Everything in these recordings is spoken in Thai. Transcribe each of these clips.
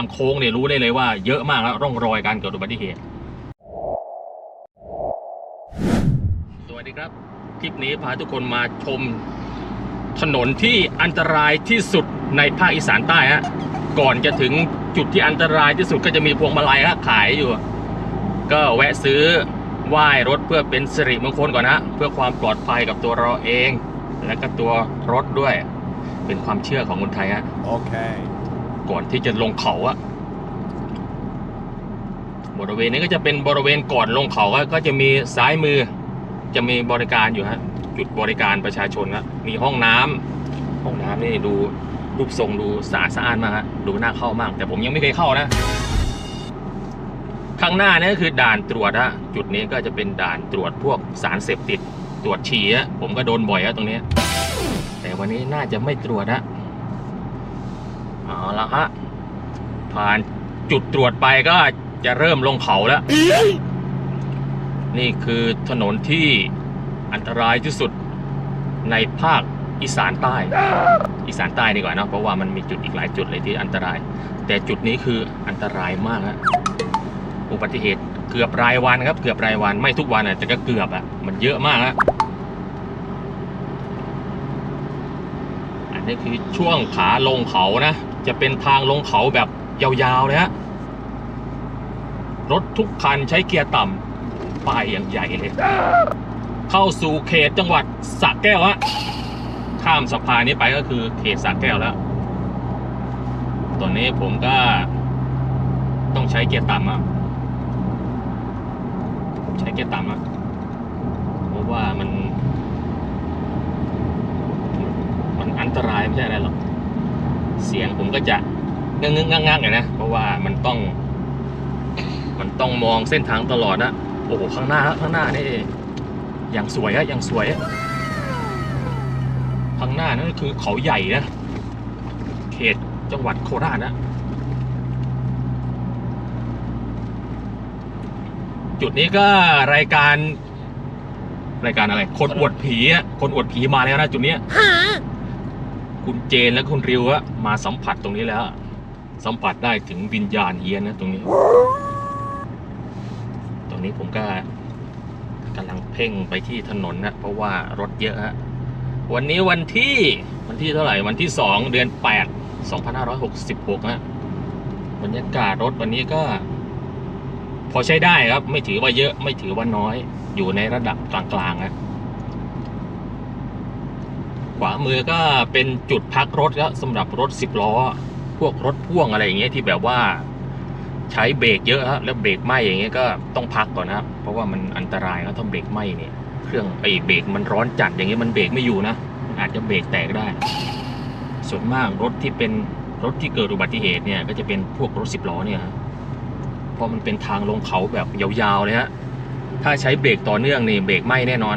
ามโค้งเนี่ยรู้ได้เลยว่าเยอะมากแล้วร่องรอยการเกิดอุบัติเหตุ สวัสดีครับ คลิปนี้พาทุกคนมาชมถนนที่อันตรายที่สุดในภาคอีสานใต้ฮะ ก่อนจะถึงจุดที่อันตรายที่สุดก็จะมีพวงมาลัยฮะขายอยู่ ก็แวะซื้อไหว้รถเพื่อเป็นสิริมงคลก่อนนะเพื่อความปลอดภัยกับตัวเราเอง และก็ตัวรถด้วย เป็นความเชื่อของคนไทยฮะ Okay. ก่อนที่จะลงเขาอะบริเวณนี้ก็จะเป็นบริเวณก่อนลงเขาก็จะมีซ้ายมือ จะมีบริการอยู่ฮะจุดบริการประชาชนนะมีห้องน้ำห้องน้ำนี่ดูรูปทรงดูสะอาดสะอ้านมากฮะดูน่าเข้ามาก แต่ผมยังไม่เคยเข้านะข้างหน้านี่ก็คือด่านตรวจฮะจุดนี้ก็จะเป็นด่านตรวจพวกสารเสพติด ตรวจฉี่ผมก็โดนบ่อยฮะตรงนี้ แต่วันนี้น่าจะไม่ตรวจฮะ เอาละฮะ ผ่านจุดตรวจไปก็จะเริ่มลงเขาแล้ว นี่คือถนนที่อันตรายที่สุดในภาคอีสานใต้ อีสานใต้ดีกว่าเนอะเพราะว่ามันมีจุดอีกหลายจุดเลยที่อันตราย แต่จุดนี้คืออันตรายมากฮะอุบัติเหตุเกือบรายวันครับ เกือบรายวันไม่ทุกวันอะแต่ก็เกือบอะมันเยอะมากฮะอันนี้คือช่วงขาลงเขานะ จะเป็นทางลงเขาแบบยาวๆเลยฮะรถทุกคันใช้เกียร์ต่ำป้ายอย่างใหญ่เลย เข้าสู่เขตจังหวัดสระแก้วฮะข้ามสะพานนี้ไปก็คือเขตสระแก้วแล้ว ตอนนี้ผมก็ต้องใช้เกียร์ต่ำอะใช้เกียร์ต่ำอะเพราะว่ามัน มันอันตรายไม่ใช่อะไรหรอก เสียงผมก็จะงึงงึงงักงักเลยนะเพราะว่ามันต้อง มันต้องมองเส้นทางตลอดนะโอ้โหข้างหน้าข้างหน้านี่อย่างสวยอะอย่างสวยอะข้างหน้านั่นคือเขาใหญ่นะเขตจังหวัดโคราชนะจุดนี้ก็รายการ รายการอะไร คนอวดผีอะคนอวดผีมาแล้วนะจุดเนี้ย คุณเจนและคุณริวอะมาสัมผัสตรงนี้แล้ว สัมผัสได้ถึงวิญญาณเฮียนนะตรงนี้ ตรงนี้ผมก็กำลังเพ่งไปที่ถนนนะเพราะว่ารถเยอะฮะวันนี้วันที่วันที่เท่าไหร่วันที่สองเดือนแปดสองพันห้าร้อยหกสิบหกฮะบรรยากาศรถวันนี้ก็ พอใช้ได้ครับ ไม่ถือว่าเยอะไม่ถือว่าน้อย อยู่ในระดับกลางๆฮะ ขวามือก็เป็นจุดพักรถครับสำหรับรถสิบล้อ พวกรถพ่วงอะไรอย่างเงี้ยที่แบบว่าใช้เบรกเยอะแล้วเบรกไหมอย่างเงี้ยก็ต้องพักก่อนนะครับ เพราะว่ามันอันตรายนะถ้าเบรกไหมเนี่ยเครื่องไอ้เบรกมันร้อนจัดอย่างเงี้ยมันเบรกไม่อยู่นะมันอาจจะเบรกแตกได้ ส่วนมากรถที่เป็นรถที่เกิดอุบัติเหตุเนี่ยก็จะเป็นพวกรถสิบล้อเนี่ยเพราะมันเป็นทางลงเขาแบบยาวๆเลยฮะถ้าใช้เบรกต่อเนื่องนี่เบรกไหมแน่นอน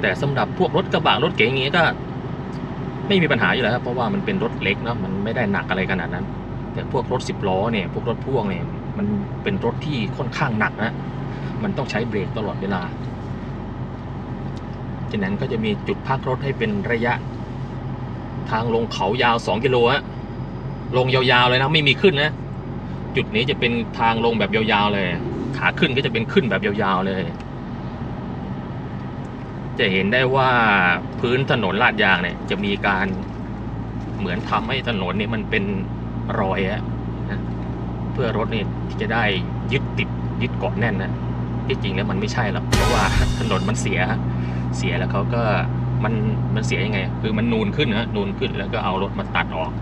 แต่สำหรับพวกรถกระบะรถเก๋งอย่างเงี้ยก็ ไม่มีปัญหาอยู่แล้วครับเพราะว่ามันเป็นรถเล็กเนาะมันไม่ได้หนักอะไรขนาดนั้น แต่พวกรถสิบล้อเนี่ยพวกรถพ่วงเนี่ยมันเป็นรถที่ค่อนข้างหนักนะมันต้องใช้เบรกตลอดเวลาฉะนั้นก็จะมีจุดพักรถให้เป็นระยะ ทางลงเขายาวสองกิโลฮะลงยาวๆเลยนะไม่มีขึ้นนะ จุดนี้จะเป็นทางลงแบบยาวๆเลย ขาขึ้นก็จะเป็นขึ้นแบบยาวๆเลย จะเห็นได้ว่าพื้นถนนลาดยางเนี่ย จะมีการเหมือนทำให้ถนนนี่มันเป็นรอยอะนะเพื่อรถนี่ที่จะได้ยึดติดยึดเกาะแน่นนะที่จริงแล้วมันไม่ใช่หรอกเพราะว่าถนนมันเสียเสียแล้วเขาก็มันมันเสียยังไง คือมันนูนขึ้นนะนูนขึ้นแล้วก็เอารถมาตัดออก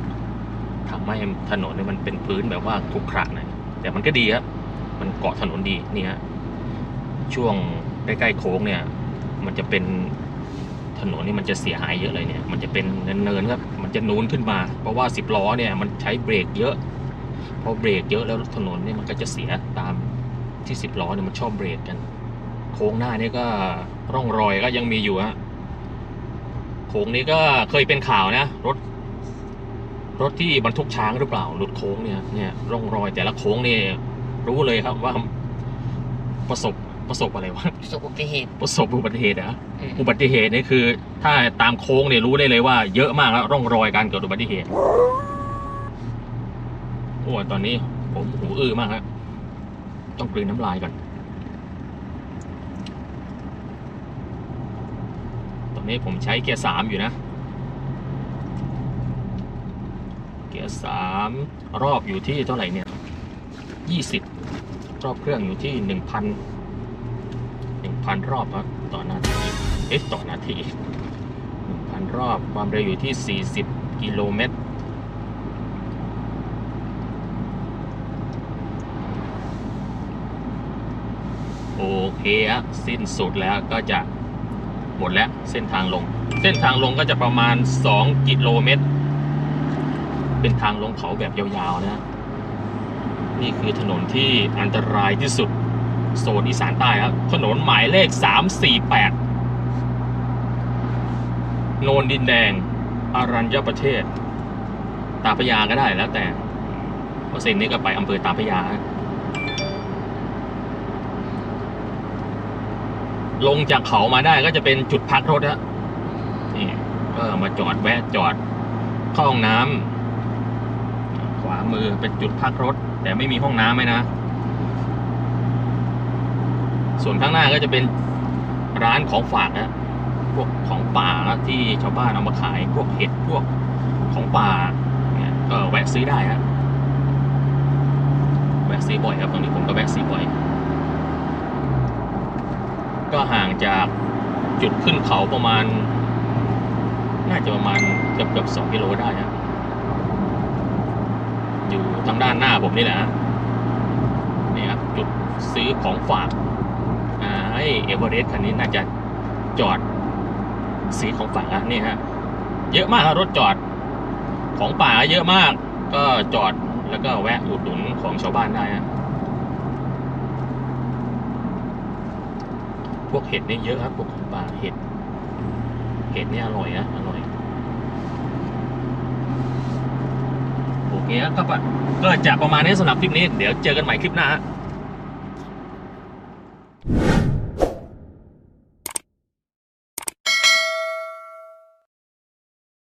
ทำให้ถนนนี่มันเป็นพื้นแบบว่าขรุขระหน่อยแต่มันก็ดีครับมันเกาะถนนดีนี่ฮะช่วงใกล้ๆโค้งเนี่ย มันจะเป็นถนนนี่มันจะเสียหายเยอะเลยเนี่ย มันจะเป็นเนินๆครับ มันจะนูนขึ้นมา เพราะว่าสิบล้อเนี่ยมันใช้เบรกเยอะ พอเบรกเยอะแล้วถนนเนี่ยมันก็จะเสียตามที่สิบล้อเนี่ยมันชอบเบรกกัน โค้งหน้านี่ก็ร่องรอยก็ยังมีอยู่ฮะ โค้งนี้ก็เคยเป็นข่าวนะ รถ รถที่บรรทุกช้างหรือเปล่า หลุดโค้งเนี่ย เนี่ยร่องรอยแต่ละโค้งนี่รู้เลยครับว่าประสบ ประสบอะไรวะประสบอุบัติเหตุประสบอุบัติเหตุเหรอะอืมอุบัติเหตุนี่คือ ถ้าตามโค้งเนี่ยรู้ได้เลยว่า เยอะมากแล้วร่องรอยการเกิดอุบัติเหตุโอ้ตอนนี้ ผมหูอื้อมากฮะต้องกลืนน้ำลายก่อนตอนนี้ผมใช้เกียร์สามอยู่นะ เกียร์สามรอบอยู่ที่เท่าไหร่เนี่ยยี่สิบรอบเครื่องอยู่ที่หนึ่งพันหนึ่ง พันรอบต่อนาทีเอ๊ะต่อนาทีหนึ่งพันรอบความเร็วอยู่ที่สี่สิบกิโลเมตรโอเคฮะสิ้นสุดแล้วก็จะหมดแล้วเส้นทางลง เส้นทางลงก็จะประมาณ 2 กิโลเมตร เป็นทางลงเขาแบบยาวๆนะ นี่คือถนนที่อันตรายที่สุด โซนอีสานใต้ครับ ถนนหมายเลข 348 โนนดินแดงอารัญญประเทศ ตาพยาก็ได้แล้วแต่เพราะเส้นนี้ก็ไปอำเภอตาพยา ลงจากเขามาได้ก็จะเป็นจุดพักรถฮะนี่ก็มาจอดแวะจอดเข้าห้องน้ำขวามือเป็นจุดพักรถ แต่ไม่มีห้องน้ำไหมนะ ส่วนข้างหน้าก็จะเป็นร้านของฝากนะพวกของป่าที่ชาวบ้านเอามาขายพวกเห็ดพวกของป่าเนี่ยก็แวะซื้อได้ฮะแวะซื้อบ่อยครับตรงนี้ผมก็แวะซื้อบ่อย ก็ห่างจากจุดขึ้นเขาประมาณ น่าจะประมาณเกือบเกือบสองกิโลได้ฮะอยู่ทางด้านหน้าผมนี่แหละนี่ครับจุดซื้อของฝาก เอเวอเรสต์คันนี้น่าจะจอดซื้อของฝากอะนี่ฮะเยอะมากครับรถจอดของป่าเยอะมาก ก็จอดแล้วก็แวะอุดหนุนของชาวบ้านได้ฮะพวกเห็ดนี่เยอะครับพวกของป่าเห็ด เห็ดนี่อร่อยนะอร่อยโอเคครับก็จะประมาณนี้สำหรับคลิปนี้ เดี๋ยวเจอกันใหม่คลิปหน้าฮะ